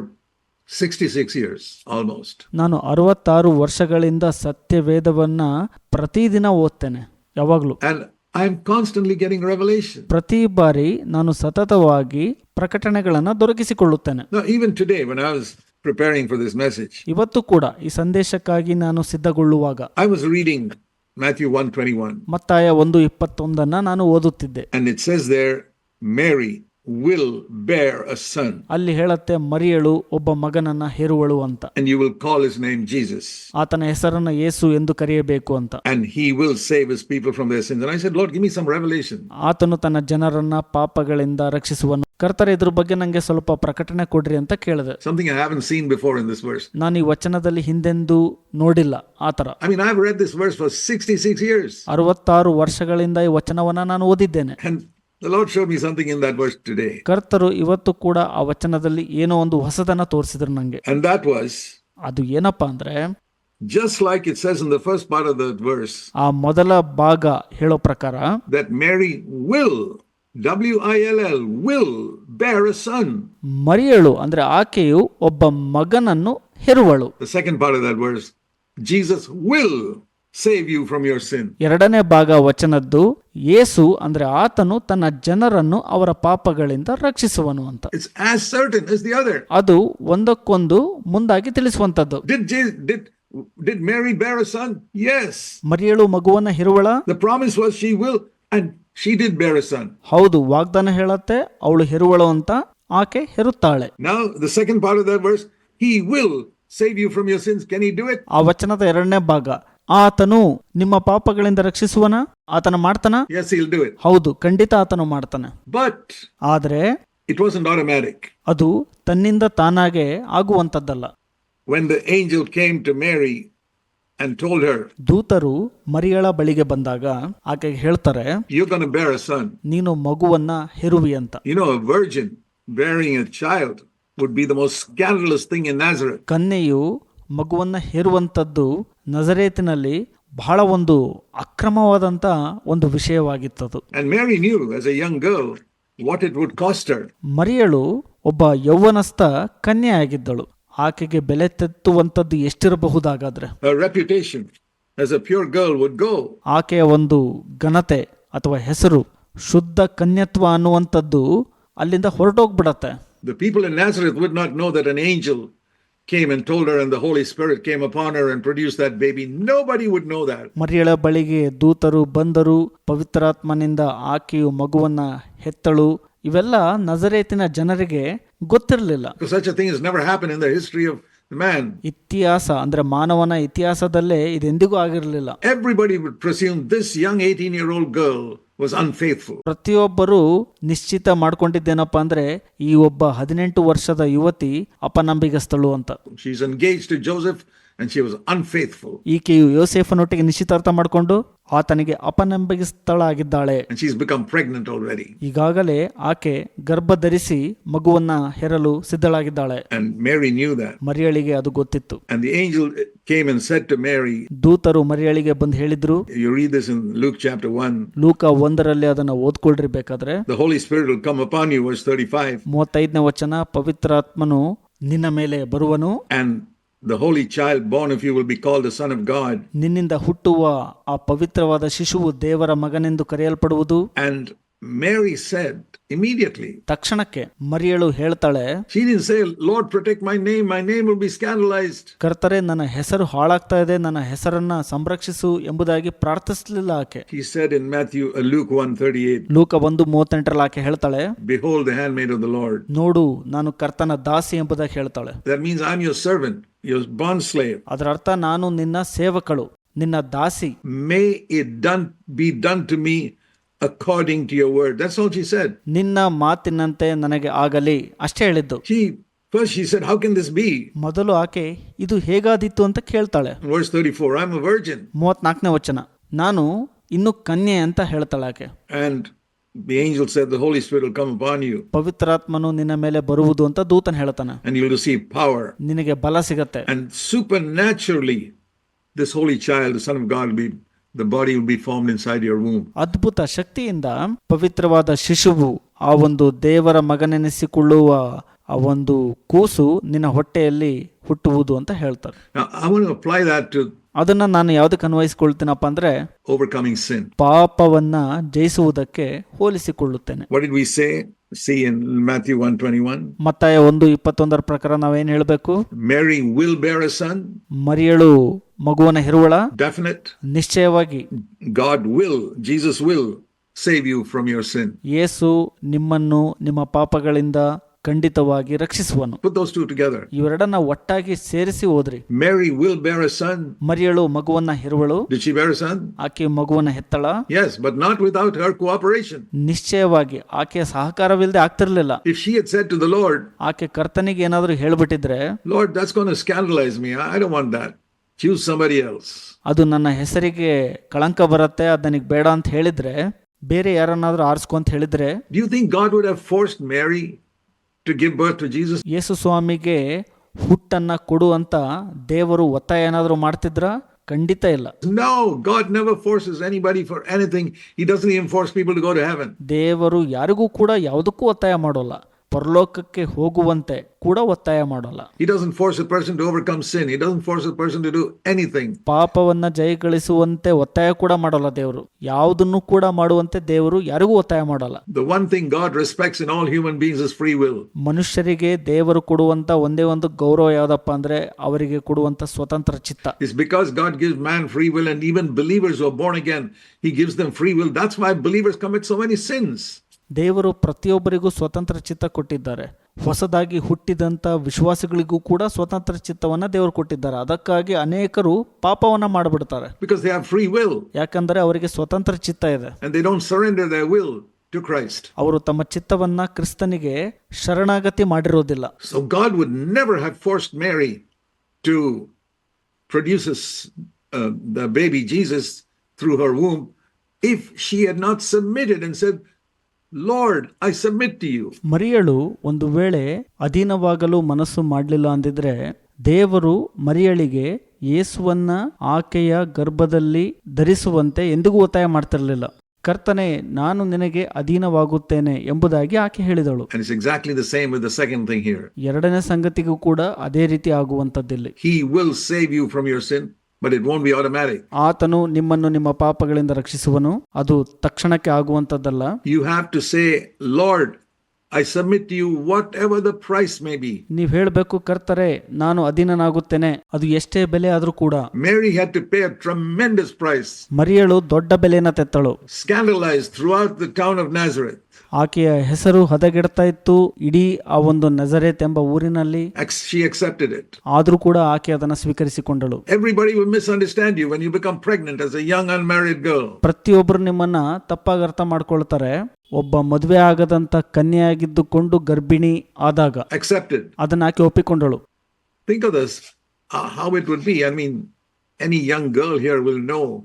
66 years almost. ನಾನು ಅರವತ್ತಾರು ವರ್ಷಗಳಿಂದ ಸತ್ಯ ವೇದವನ್ನ ಪ್ರತಿದಿನ ಓದ್ತೇನೆ ಯಾವಾಗಲೂ And I'm constantly getting revelation. ಪ್ರತಿ ಬಾರಿ ನಾನು ಸತತವಾಗಿ ಪ್ರಕಟಣೆಗಳನ್ನ ದೊರಕಿಸಿಕೊಳ್ಳುತ್ತೇನೆ Now, even today, when I was preparing for this message, ಇವತ್ತು ಕೂಡ ಈ ಸಂದೇಶಕ್ಕಾಗಿ ನಾನು ಸಿದ್ಧಗೊಳ್ಳುವಾಗ I was reading Matthew 121, ಮತ್ತಾಯ ಒಂದು ಇಪ್ಪತ್ತೊಂದನ್ನ ನಾನು ಓದುತ್ತಿದ್ದೆ and it says there, Mary will bear a son, ಅಲ್ಲಿ ಹೇಳುತ್ತೆ ಮರಿಯಳು ಒಬ್ಬ ಮಗನನ್ನ ಹೆರುವಳು ಅಂತ and you will call his name Jesus, ಆತನ ಹೆಸರನ್ನ ಯೇಸು ಎಂದು ಕರೆಯಬೇಕು ಅಂತ and he will save his people from their sins. And I said, Lord, give me some revelation. ಆತನು ತನ್ನ ಜನರನ್ನ ಪಾಪಗಳಿಂದ ರಕ್ಷಿಸುವನು ಕರ್ತರ ಇದ್ರ ಬಗ್ಗೆ ನಂಗೆ ಸ್ವಲ್ಪ ಪ್ರಕಟಣೆ ಕೊಡ್ರಿ ಅಂತ ಕೇಳಿದೆ Something I haven't seen before in this verse. ನಾನು ಈ ವಚನದಲ್ಲಿ ಹಿಂದೆಂದೂ ನೋಡಿಲ್ಲ ಆತರ I mean, I've read this verse for 66 years, ಅರವತ್ತಾರು ವರ್ಷಗಳಿಂದ ಈ ವಚನವನ್ನ ನಾನು ಓದಿದ್ದೇನೆ and the Lord showed me something in that verse today. ಕರ್ತರು ಇವತ್ತು ಕೂಡ ಆ ವಚನದಲ್ಲಿ ಏನೋ ಒಂದು ಹೊಸದನ್ನ ತೋರಿಸಿದ್ರು ನಂಗೆ And that was ಅದು ಏನಪ್ಪಾ ಅಂದ್ರೆ just like it says in the first part of the verse ಆ ಮೊದಲ ಭಾಗ ಹೇಳೋ ಪ್ರಕಾರ that Mary will, W I L L, will bear a son. ಮರಿಯಳು ಅಂದ್ರೆ ಆಕೆಯು ಒಬ್ಬ ಮಗನನ್ನು ಹೆರುವಳು The second part of that verse, Jesus will save you from your sin ಎರಡನೇ ಭಾಗ ವಚನದ್ದು ಯೇಸು ಅಂದ್ರೆ ಆತನು ತನ್ನ ಜನರನ್ನು ಅವರ ಪಾಪಗಳಿಂದ ರಕ್ಷಿಸುವನು ಅಂತ the other. ಅದು ಒಂದಕ್ಕೊಂದು ಮುಂದಾಗಿ ತಿಳಿಸುವಂತದ್ದು did Mary bear a son? Yes. ಮರಿಯಳು ಮಗುವನ್ನ ಹೆರುವಳ The promise was she will, and she did bear a son. ಹೌದು ವಾಗ್ದಾನ ಹೇಳತ್ತೆ ಅವಳು ಹೆರುವಳು ಅಂತ ಆಕೆ ಹೆರುತ್ತಾಳೆ Now the second part of that verse, he will save you from your sins. Can he do it? ಆ ವಚನದ ಎರಡನೇ ಭಾಗ ಆತನು ನಿಮ್ಮ ಪಾಪಗಳಿಂದ ರಕ್ಷಿಸುವನ ಆತನ ಮಾಡ್ತಾನ. ಹೌದು ಖಂಡಿತ ಆತನು ಮಾಡ್ತಾನ ಬಟ್ ಆದ್ರೆ ಇಟ್ ವಾಸ್ ಆಟೋಮ್ಯಾಟಿಕ್ ಅದು ತನ್ನಿಂದ ತಾನಾಗೆ ಆಗುವಂತದ್ದಲ್ಲ when the angel came to Mary and told her, ದೂತರು ಮರಿಯಳ ಬಳಿಗೆ ಬಂದಾಗ ಆಕೆಗೆ ಹೇಳ್ತಾರೆ ಯು ಗನ್ a son. ನೀನು ಮಗುವನ್ನ ಹೆರುವಿ ಅಂತ You know a bearing bearing child child would be most scandalous thing in in Nazareth. ಕನ್ಯೆಯು ಮಗುವನ್ನ ಹೇರುವಂಥದ್ದು ನಜರೇತಿನಲ್ಲಿ ಬಹಳ ಒಂದು ಅಕ್ರಮವಾದಂತ ಒಂದು ವಿಷಯವಾಗಿತ್ತದು. ಮರಿಯಳು ಒಬ್ಬ ಯೌವನಸ್ಥ ಕನ್ಯೆ ಆಗಿದ್ದಳು ಆಕೆಗೆ ಬೆಲೆ ತೆತ್ತುವಂಥದ್ದು ಎಷ್ಟಿರಬಹುದಾಗಾದ್ರೆ? ಆಕೆಯ ಒಂದು ಘನತೆ ಅಥವಾ ಹೆಸರು ಶುದ್ಧ ಕನ್ಯತ್ವ ಅನ್ನುವಂಥದ್ದು ಅಲ್ಲಿಂದ ಹೊರಟೋಗ್ಬಿಡತ್ತೆ. The people in natural would not know that an angel came and told her, and the Holy Spirit came upon her and produced that baby. Nobody would know that. ಮರಿಯಳ ಬಳಿಗೆ ದೂತರು ಬಂದರು ಪವಿತ್ರಾತ್ಮನಿಂದ ಆಕೆಯು ಮಗುವನ್ನ ಹೆತ್ತಳು ಇವೆಲ್ಲ ನಜರೇತಿನ ಜನರಿಗೆ ಗೊತ್ತಿರಲಿಲ್ಲ Because such a thing has never happened in the history of the man. ಇತಿಹಾಸ ಅಂದ್ರೆ ಮಾನವನ ಇತಿಹಾಸದಲ್ಲೇ ಇದೆಂದಿಗೂ ಆಗಿರಲಿಲ್ಲ Everybody would presume this young 18 year old girl was unfaithful. ಪ್ರತಿಯೊಬ್ಬರು ನಿಶ್ಚಿತ ಮಾಡ್ಕೊಂಡಿದ್ದೇನಪ್ಪ ಅಂದ್ರೆ ಈ ಒಬ್ಬ ಹದಿನೆಂಟು ವರ್ಷದ ಯುವತಿ ಅಪನಂಬಿಗಸ್ತಳು ಅಂತ is engaged to Joseph and she was unfaithful. ಈಕೆಯು ಯೋಸೇಫನೊಟ್ಟಿಗೆ ನಿಶ್ಚಿತಾರ್ಥ ಮಾಡಿಕೊಂಡು ಆತನಿಗೆ ಅಪನಂಬಿಗಸ್ತಳಾಗಿದ್ದಾಳೆ And she's become pregnant already. ಈಗಾಗಲೇ ಆಕೆ ಗರ್ಭ ಧರಿಸಿ ಮಗುವನ್ನ ಹೆರಲು ಸಿದ್ಧಳಾಗಿದ್ದಾಳೆ And Mary knew that. ಮರಿಯಳಿಗೆ ಅದು ಗೊತ್ತಿತ್ತು And the angel came and said to Mary, ದೂತರು ಮರಿಯಳಿಗೆ ಬಂದು ಹೇಳಿದ್ರು you read this in Luke chapter 1, ಲೂಕ ಒಂದರಲ್ಲಿ ಅದನ್ನ ಓದ್ಕೊಳ್ರಿ ಬೇಕಾದ್ರೆ the Holy Spirit will come upon you, verse 35, ಮೂವತ್ತೈದನೇ ವಚನ ಪವಿತ್ರಾತ್ಮನು ನಿನ್ನ ಮೇಲೆ ಬರುವನು and the holy child born of you will be called the Son of God. ನಿನ್ನಿಂದ ಹುಟ್ಟುವ ಆ ಪವಿತ್ರವಾದ ಶಿಶುವು ದೇವರ ಮಗನೆಂದು ಕರೆಯಲ್ಪಡುವುದು And Mary said immediately, ತಕ್ಷಣಕ್ಕೆ ಮರಿಯಳು ಹೇಳ್ತಾಳೆ she didn't say, Lord, protect my name, my name will be scandalized. ಕರ್ತರೆ ನನ್ನ ಹೆಸರು ಹಾಳಾಗ್ತಾ ಇದೆ ನನ್ನ ಹೆಸರನ್ನ ಸಂರಕ್ಷಿಸು ಎಂಬುದಾಗಿ ಪ್ರಾರ್ಥಿಸಲಿಲ್ಲ ಆಕೆ He said in Matthew, uh, Luke 138, ಲೂಕ ಒಂದು ಮೂವತ್ತೆಂಟರಲ್ಲಿ ಆಕೆ ಹೇಳ್ತಾಳೆ Behold the handmaid of the Lord. ನೋಡು ನಾನು ಕರ್ತನ ದಾಸಿ ಎಂಬುದಾಗಿ ಹೇಳ್ತಾಳೆ That means I'm your servant, Your bond slave ಅದರ ಅರ್ಥ ನಾನು ನಿನ್ನ ಸೇವಕಳು ನಿನ್ನ ದಾಸಿ. May it done be done to me according to your word that's all she said. ನಿನ್ನ ಮಾತಿನಂತೆ ನನಗೆ ಆಗಲಿ ಅಷ್ಟೇ ಹೇಳಿದ್ದು. She first she said, How can this be? ಮೊದಲು ಆಕೆ ಇದು ಹೇಗಾದಿತ್ತು ಅಂತ ಕೇಳ್ತಾಳೆ. Verse 34, I'm a virgin. ಮೂವತ್ನಾಲ್ಕನೇ ವಚನ. ನಾನು ಇನ್ನು ಕನ್ಯೆ ಅಂತ ಹೇಳ್ತಾಳೆ ಆಕೆ. And the angel said, The Holy Spirit will come upon you, ಪವಿತ್ರಾತ್ಮನು ನಿನ್ನ ಮೇಲೆ ಬರುವುದು ಅಂತ ದೂತನ್ ಹೇಳ್ತಾನೆ and you'll receive power. ನಿನಗೆ ಬಲ ಸಿಗತ್ತೆ And supernaturally, this holy child, the Son of God, will be the body will be formed inside your womb. ಅದ್ಭುತ ಶಕ್ತಿಯಿಂದ ಪವಿತ್ರವಾದ ಶಿಶುವು ಆ ಒಂದು ದೇವರ ಮಗನೆನಿಸಿಕೊಳ್ಳುವ ಆ ಒಂದು ಕೂಸು ನಿನ್ನ ಹೊಟ್ಟೆಯಲ್ಲಿ ಹುಟ್ಟುವುದು ಅಂತ ಹೇಳ್ತಾರೆ Now, I want to apply that to ಅದನ್ನ ನಾನು ಯಾವ್ದಕ್ಕೆ ಅನ್ವಯಿಸಿಕೊಳ್ತೀನಪ್ಪ ಅಂದ್ರೆ ಓವರ್ಕಮಿಂಗ್ ಸಿನ್ ಪಾಪವನ್ನ ಜಯಿಸುವುದಕ್ಕೆ ಹೋಲಿಸಿಕೊಳ್ಳುತ್ತೇನೆ. What did we say? See in Matthew 121. ಮತ್ತಾಯ ಒಂದು ಇಪ್ಪತ್ತೊಂದರ ಪ್ರಕಾರ ನಾವೇನ್ ಹೇಳಬೇಕು? Mary will bear son son, ಮರಿಯಳು ಮಗುವನ ಹೆರುವಳ? ಡೆಫಿನೆಟ್ ನಿಶ್ಚಯವಾಗಿ. God will Jesus will save you from your sin ಯೇಸು ನಿಮ್ಮನ್ನು ನಿಮ್ಮ ಪಾಪಗಳಿಂದ ಖಂಡಿತವಾಗಿ ರಕ್ಷಿಸುವನು. ಇವೆರಡನ್ನ ಒಟ್ಟಾಗಿ ಸೇರಿಸಿ ಹೋದ್ರಿ ಮೇರಿ ವಿಲ್ ಬೇರ್ son. ಮರಿಯಳು ಮಗುವನ್ನ ಹೆರುವಳು? ಆಕೆ ಮಗುವನ್ನ ಹೆತ್ತಳ yes but not without her cooperation ನಿಶ್ಚಯವಾಗಿ ಆಕೆಯ ಸಹಕಾರವಿಲ್ಲದೆ ಆಗ್ತಿರ್ಲಿಲ್ಲ if she had said to the Lord ಆಕೆ ಕರ್ತನಿಗೆ ಏನಾದರೂ ಹೇಳ್ಬಿಟ್ಟಿದ್ರೆ Lord that's going scandalize scandalize I don't want that choose somebody else. ಅದು ನನ್ನ ಹೆಸರಿಗೆ ಕಳಂಕ ಬರುತ್ತೆ ಅದು ನನಗೆ ಬೇಡ ಅಂತ ಹೇಳಿದ್ರೆ ಬೇರೆ ಯಾರನ್ನಾದ್ರೂ ಆರಿಸ್ಕೊಂತ ಹೇಳಿದ್ರೆ you think God would have forced Mary to give birth to Jesus ಯೇಸು ಸ್ವಾಮಿಗೆ ಹುಟ್ಟನ್ನ ಕೊಡು ಅಂತ ದೇವರು ಒತ್ತಾಯ ಏನಾದರೂ ಮಾಡ್ತಿದ್ರ? ಖಂಡಿತ ಇಲ್ಲ. No God never forces anybody for anything he doesn't enforce people to go to heaven ದೇವರು ಯಾರಿಗೂ ಕೂಡ ಯಾವುದಕ್ಕೂ ಒತ್ತಾಯ ಮಾಡೋಲ್ಲ. ಪರಲೋಕಕ್ಕೆ ಹೋಗುವಂತೆ ಕೂಡ ಒತ್ತಾಯ ಮಾಡೋಲ್ಲ He doesn't force a person to overcome sin. He doesn't force a person to do anything. ಪಾಪವನ್ನ ಜಯಗಳಿಸುವಂತೆ ಒತ್ತಾಯ ಕೂಡ ಮಾಡಲ್ಲ ದೇವರು ಯಾವುದನ್ನು ಕೂಡ ಮಾಡುವಂತೆ ದೇವರು ಯಾರಿಗೂ ಒತ್ತಾಯ ಮಾಡಲ್ಲ The one thing God respects in all human beings is free will. ಮನುಷ್ಯರಿಗೆ ದೇವರು ಕೊಡುವಂತ ಒಂದೇ ಒಂದು ಗೌರವ ಯಾವ್ದಪ್ಪ ಅಂದ್ರೆ ಅವರಿಗೆ ಕೊಡುವಂತ ಸ್ವತಂತ್ರ ಚಿತ್ತ It's because God gives man free will, and even believers who are born again, He gives them free will. That's why believers commit so many sins. ದೇವರು ಪ್ರತಿಯೊಬ್ಬರಿಗೂ ಸ್ವತಂತ್ರ ಚಿತ್ತ ಕೊಟ್ಟಿದ್ದಾರೆ. ಹೊಸದಾಗಿ ಹುಟ್ಟಿದಂಥ ವಿಶ್ವಾಸಿಗಳಿಗೂ ಕೂಡ ಸ್ವತಂತ್ರ ಚಿತ್ತವನ್ನು ದೇವರು ಕೊಟ್ಟಿದ್ದಾರೆ. ಅದಕ್ಕಾಗಿ ಅನೇಕರು ಪಾಪವನ್ನ ಮಾಡಿಬಿಡ್ತಾರೆ. ಬಿಕಾಸ್ ದೇ ಫ್ರೀ ವಿಲ್ ಯಾಕಂದ್ರೆ ಅವರಿಗೆ ಸ್ವತಂತ್ರ ಚಿತ್ತ ಇದೆ. Surrender they will to Christ ಅವರು ತಮ್ಮ ಚಿತ್ತವನ್ನ ಕ್ರಿಸ್ತನಿಗೆ ಶರಣಾಗತಿ ಮಾಡಿರೋದಿಲ್ಲ. So God would never have forced Mary to produce the baby Jesus through her womb if she had not submitted and said Lord, I submit to you ಮರಿಯಳು ಒಂದು ವೇಳೆ ಅಧೀನವಾಗಲು ಮನಸ್ಸು ಮಾಡಲಿಲ್ಲ ಅಂದಿದ್ರೆ ದೇವರು ಮರಿಯಳಿಗೆ ಯೇಸುವನ್ನ ಆಕೆಯ ಗರ್ಭದಲ್ಲಿ ಧರಿಸುವಂತೆ ಎಂದಿಗೂ ಒತ್ತಾಯ ಮಾಡ್ತಿರಲಿಲ್ಲ. ಕರ್ತನೆ ನಾನು ನಿನಗೆ ಅಧೀನವಾಗುತ್ತೇನೆ ಎಂಬುದಾಗಿ ಆಕೆ ಹೇಳಿದಳು. And it's exactly the same with the second thing here. ಎರಡನೇ ಸಂಗತಿಗೂ ಕೂಡ ಅದೇ ರೀತಿ ಆಗುವಂತದ್ದಿಲ್ಲ he will save you from your sin, but it won't be automatic. ಆತನು ನಿಮ್ಮನ್ನು ನಿಮ್ಮ ಪಾಪಗಳಿಂದ ರಕ್ಷಿಸುವನು ಅದು ತಕ್ಷಣಕ್ಕೆ ಆಗುವಂಥದ್ದಲ್ಲ You have to say, Lord, I submit to you whatever the price may be. ನೀವು ಹೇಳಬೇಕು ಕರ್ತರೆ ನಾನು ಅಧೀನನಾಗುತ್ತೇನೆ ಅದು ಎಷ್ಟೇ ಬೆಲೆ ಆದ್ರೂ ಕೂಡ Mary had to pay a tremendous price, ಮರಿಯಳು ದೊಡ್ಡ ಬೆಲೆನ ತೆತ್ತಳು scandalized throughout the town of Nazareth. ಆಕೆಯ ಹೆಸರು ಹದಗೆಡ್ತಾ ಇತ್ತು ಇಡೀ ಆ ಒಂದು ನಜರೇತ್ ಎಂಬ ಊರಿನಲ್ಲಿ. ಆದ್ರೂ ಕೂಡ ಆಕೆ ಅದನ್ನು ಸ್ವೀಕರಿಸಿಕೊಂಡಳು. ಪ್ರತಿಯೊಬ್ಬರು ನಿಮ್ಮನ್ನ ತಪ್ಪಾಗಿ ಅರ್ಥ ಮಾಡ್ಕೊಳ್ತಾರೆ ಒಬ್ಬ ಮದುವೆ ಆಗದಂತ ಕನ್ಯೆಯಾಗಿದ್ದುಕೊಂಡು ಗರ್ಭಿಣಿ ಆದಾಗ. ಅದನ್ನ ಆಕೆ ಒಪ್ಪಿಕೊಂಡಳು think uh, how it would be. I mean, any young girl here will know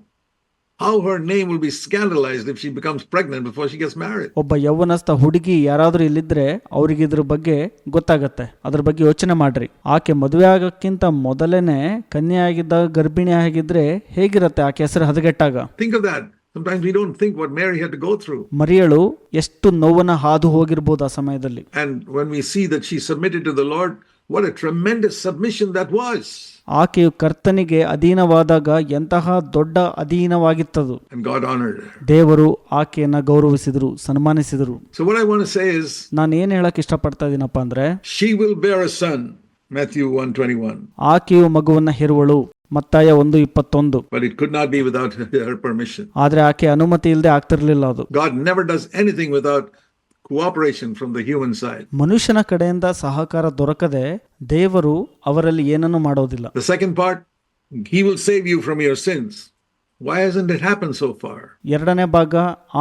how her name will be scandalized if she becomes pregnant before she gets married. ಒಬ್ಬ ಯೌವನಸ್ಥ ಹುಡುಗಿ ಯಾರಾದರೂ ಇಲ್ಲಿದ್ರೆ ಅವರಿಗೆ ಇದ್ರ ಬಗ್ಗೆ ಗೊತ್ತಾಗತ್ತೆ ಅದ್ರ ಬಗ್ಗೆ ಯೋಚನೆ ಮಾಡ್ರಿ ಆಕೆ ಮದುವೆ ಆಗಕ್ಕಿಂತ ಮೊದಲೇನೆ ಕನ್ಯೆ agidda ಗರ್ಭಿಣಿ ಆಗಿದ್ರೆ ಹೇಗಿರತ್ತೆ ಆಕೆ ಹೆಸರು ಹದಗೆಟ್ಟಾಗ Think of that. Sometimes we don't think what Mary had to go through. ಮರಿಯಳು ಎಷ್ಟು ನೋವನ್ನ ಹಾದು ಹೋಗಿರ್ಬೋದು ಆ ಸಮಯದಲ್ಲಿ And when we see that she submitted to the Lord, What a tremendous submission that was. ಆಕೆಯು ಕರ್ತನಿಗೆ ಅಧೀನವಾದಾಗ ಎಂತಹ ದೊಡ್ಡ ಅಧೀನವಾಗಿತ್ತದು And God honored her. ದೇವರು ಆಕೆಯನ್ನ ಗೌರವಿಸಿದ್ರು ಸನ್ಮಾನಿಸಿದರು So, what I want to say is, ನಾನು ಏನ್ ಹೇಳಕ್ ಇಷ್ಟಪಡ್ತಾ ಇದೀನಪ್ಪ ಅಂದ್ರೆ she will bear a son. Matthew 121. ಆಕೆಯು ಮಗುವನ್ನ ಹೆರುವಳು ಮತ್ತಾಯ ಒಂದು ಇಪ್ಪತ್ತೊಂದು But it could not be without her permission. ಆದ್ರೆ ಆಕೆ ಅನುಮತಿ ಇಲ್ಲದೆ ಆಗ್ತಿರ್ಲಿಲ್ಲ ಅದು God never does anything without cooperation from the human side ಮನುಷ್ಯನ ಕಡೆಯಿಂದ ಸಹಕಾರ ದೊರಕದೆ ದೇವರು ಅವರಲ್ಲಿ ಏನನ್ನು ಮಾಡೋದಿಲ್ಲ. The second part he will save you from your sins why has it happen so far ಎರಡನೇ ಭಾಗ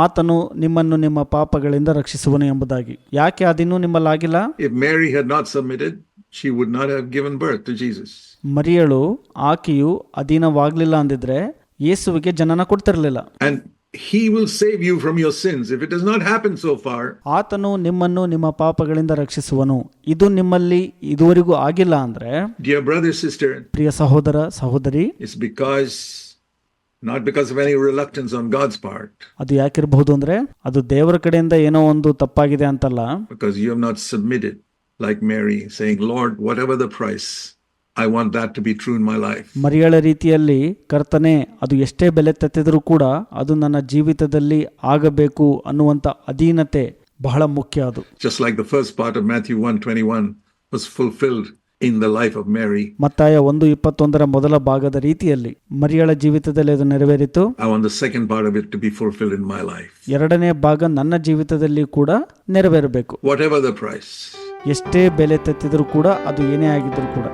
ಆತನು ನಿಮ್ಮನ್ನು ನಿಮ್ಮ ಪಾಪಗಳಿಂದ ರಕ್ಷಿಸುವನು ಎಂಬುದಾಗಿ. ಯಾಕೆ ಅದಿನ್ನೂ ನಿಮ್ಮಲ್ಲಿ ಆಗಿಲ್ಲ if Mary had not submitted she would not have given birth to Jesus ಮರಿಯಳು ಆಕೆಯು ಅಧೀನವಾಗಲಿಲ್ಲ ಅಂದಿದ್ರೆ ಯೇಸುವಿಗೆ ಜನನ ಕೊಡ್ತಿರಲಿಲ್ಲ. And He will save you from your sins. If it does not happen so far, ಆತನು ನಿಮ್ಮನ್ನು ನಿಮ್ಮ ಪಾಪಗಳಿಂದ ರಕ್ಷಿಸುವನು ಇದು ನಿಮ್ಮಲ್ಲಿ ಇದುವರೆಗೂ ಆಗಿಲ್ಲ ಅಂದ್ರೆ dear brother, sister, ಪ್ರಿಯ ಸಹೋದರ ಸಹೋದರಿ it's because, not because of any reluctance on God's part, ಅದು ಯಾಕಿರಬಹುದು ಅಂದ್ರೆ ಅದು ದೇವರ ಕಡೆಯಿಂದ ಏನೋ ಒಂದು ತಪ್ಪಾಗಿದೆ ಅಂತಲ್ಲ because you have not submitted like Mary, saying, Lord, whatever the price, I want that to be true in my life ಮರಿಯಳ ರೀತಿಯಲ್ಲಿ ಕರ್ತನೆ ಅದು ಎಷ್ಟೇ ಬೆಲೆ ತೆತ್ತಿದ್ರೂ ಕೂಡ ಅದು ನನ್ನ ಜೀವಿತದಲ್ಲಿ ಆಗಬೇಕು ಅನ್ನುವಂಥ ಅಧೀನತೆ ಬಹಳ ಮುಖ್ಯ ಅದು. Just like the first the first part of Matthew 121 was fulfilled in the life of Mary, ಮತ್ತಾಯ ಒಂದು ಇಪ್ಪತ್ತೊಂದರ ಮೊದಲ ಭಾಗದ ರೀತಿಯಲ್ಲಿ ಮರಿಯಳ ಜೀವಿತದಲ್ಲಿ ಅದು ನೆರವೇರಿತು. I want the second part of it to be fulfilled in my life ಎರಡನೇ ಭಾಗ ನನ್ನ ಜೀವಿತದಲ್ಲಿ ಕೂಡ ನೆರವೇರಬೇಕು. ವಾಟ್ ಎವರ್ ದ ಪ್ರೈಸ್ ಎಷ್ಟೇ ಬೆಲೆ ತೆತ್ತಿದ್ರೂ ಕೂಡ ಅದು ಏನೇ ಆಗಿದ್ರೂ ಕೂಡ.